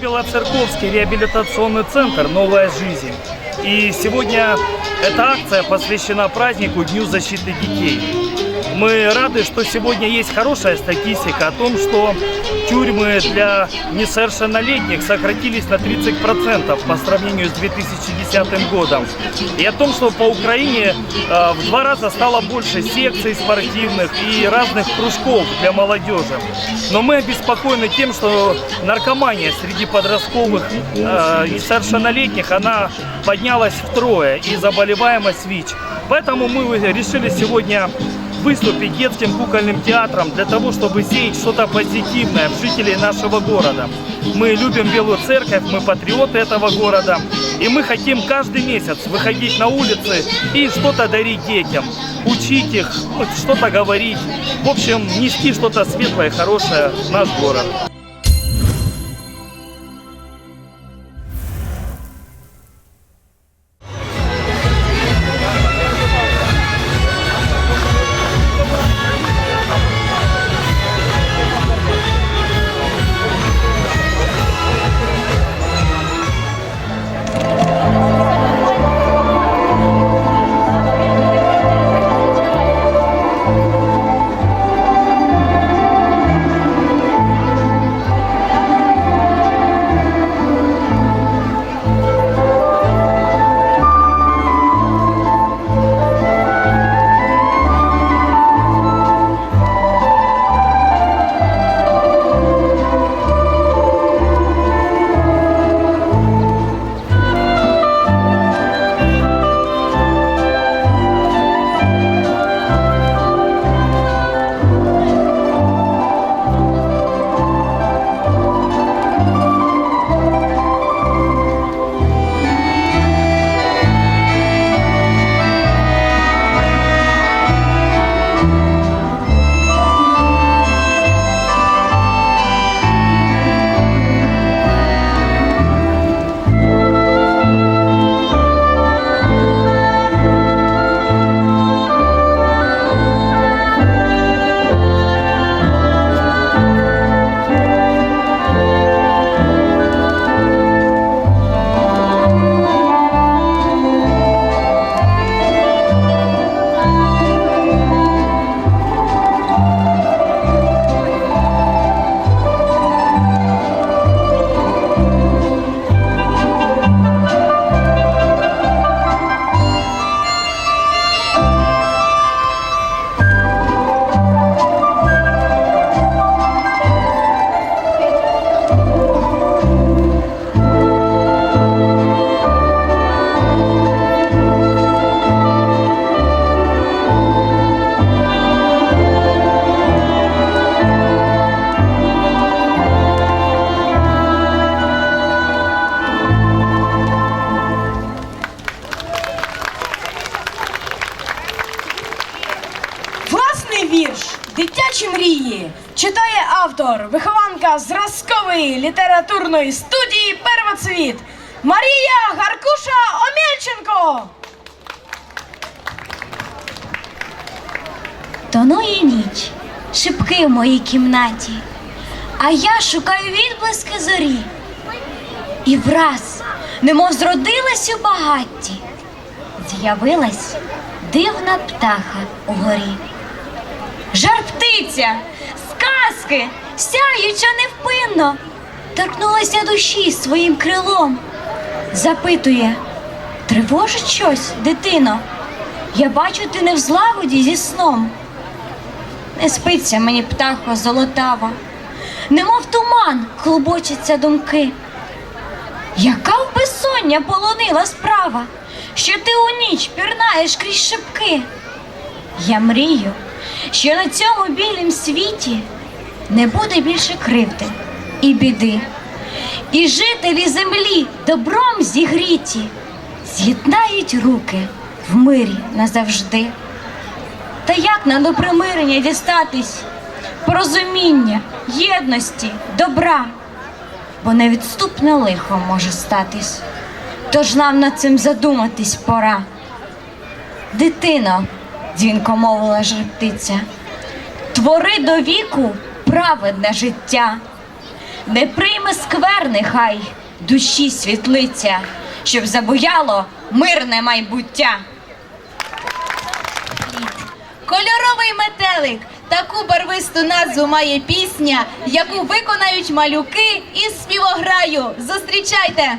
Белоцерковский реабилитационный центр «Новая жизнь». И сегодня эта акция посвящена празднику Дню защиты детей. Мы рады, что сегодня есть хорошая статистика о том, что тюрьмы для несовершеннолетних сократились на 30% по сравнению с 2010 годом. И о том, что по Украине э, в два раза стало больше секций спортивных и разных кружков для молодежи. Но мы обеспокоены тем, что наркомания среди подростковых э, несовершеннолетних, она поднялась втрое и заболеваемость ВИЧ. Поэтому мы решили сегодня выступить детским кукольным театром для того, чтобы сеять что-то позитивное в жителей нашего города. Мы любим Белую Церковь, мы патриоты этого города, и мы хотим каждый месяц выходить на улицы и что-то дарить детям, учить их, что-то говорить, в общем, нести что-то светлое, хорошее в наш город. Зразкової літературної студії Первоцвіт Марія Гаркуша Омельченко. Тонує ніч, шибки в моїй кімнаті, а я шукаю відблиски зорі. І враз, немов зродилась у багатті, з'явилась дивна птаха угорі. Жар птиця, сказки, сяюча невпинно, торкнулася душі своїм крилом. Запитує, тривожить щось, дитино? Я бачу, ти не в злагоді зі сном. Не спиться мені птахо золотава, немов туман клубочаться думки. Яка в безсоння полонила справа, що ти у ніч пірнаєш крізь шибки? Я мрію, що на цьому білім світі не буде більше кривди і біди, і жителі землі добром зігріті з'єднають руки в мирі назавжди. Та як нам до примирення дістатись, порозуміння, єдності, добра, бо невідступне лихо може статись, тож нам над цим задуматись пора. Дитино, дзвінко мовила жартиця, твори до віку праведне життя, не прийме скверни, хай душі світлиця, щоб забуяло мирне майбуття. Кольоровий метелик таку барвисту назву має пісня, яку виконають малюки із співограю. Зустрічайте!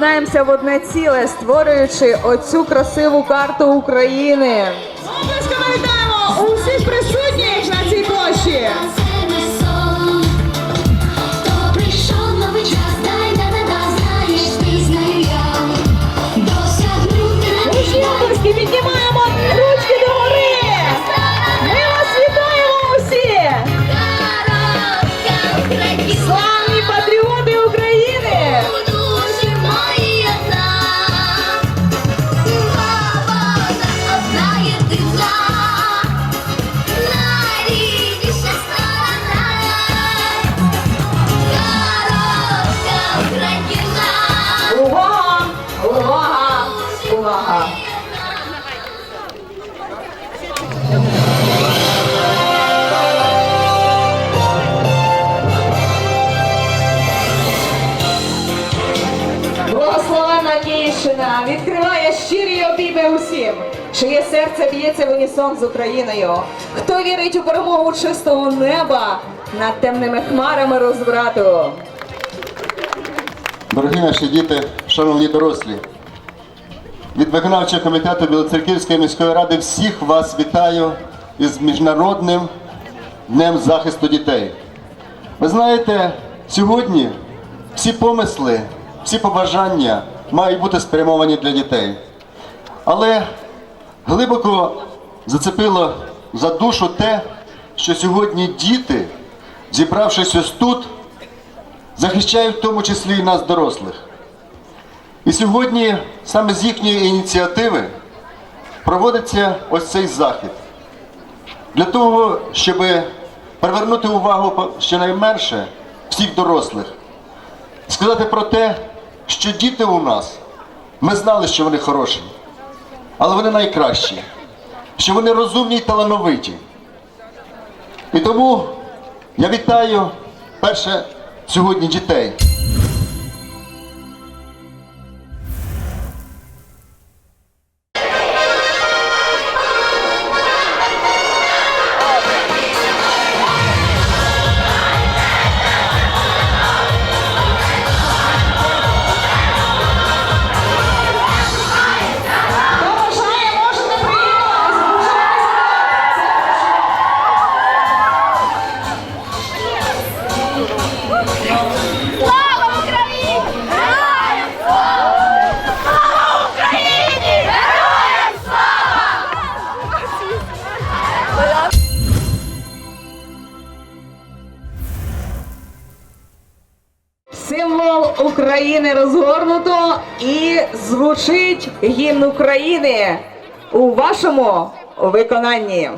Ми об'єднаємося в одне ціле, створюючи оцю красиву карту України. Серце б'ється в унісон з Україною. Хто вірить у перемогу чистого неба над темними хмарами розврату? Дорогі наші діти, шановні дорослі, від виконавчого комітету Білоцерківської міської ради всіх вас вітаю із Міжнародним днем захисту дітей. Ви знаєте, сьогодні всі помисли, всі побажання мають бути спрямовані для дітей. Але глибоко зацепило за душу те, що сьогодні діти, зібравшись ось тут, захищають в тому числі і нас, дорослих. І сьогодні саме з їхньої ініціативи проводиться ось цей захід. Для того, щоб привернути увагу щонайменше всіх дорослих, сказати про те, що діти у нас, ми знали, що вони хороші, але вони найкращі, що вони розумні й талановиті. І тому я вітаю перше сьогодні дітей. Розгорнуто і звучить гімн України у вашому виконанні.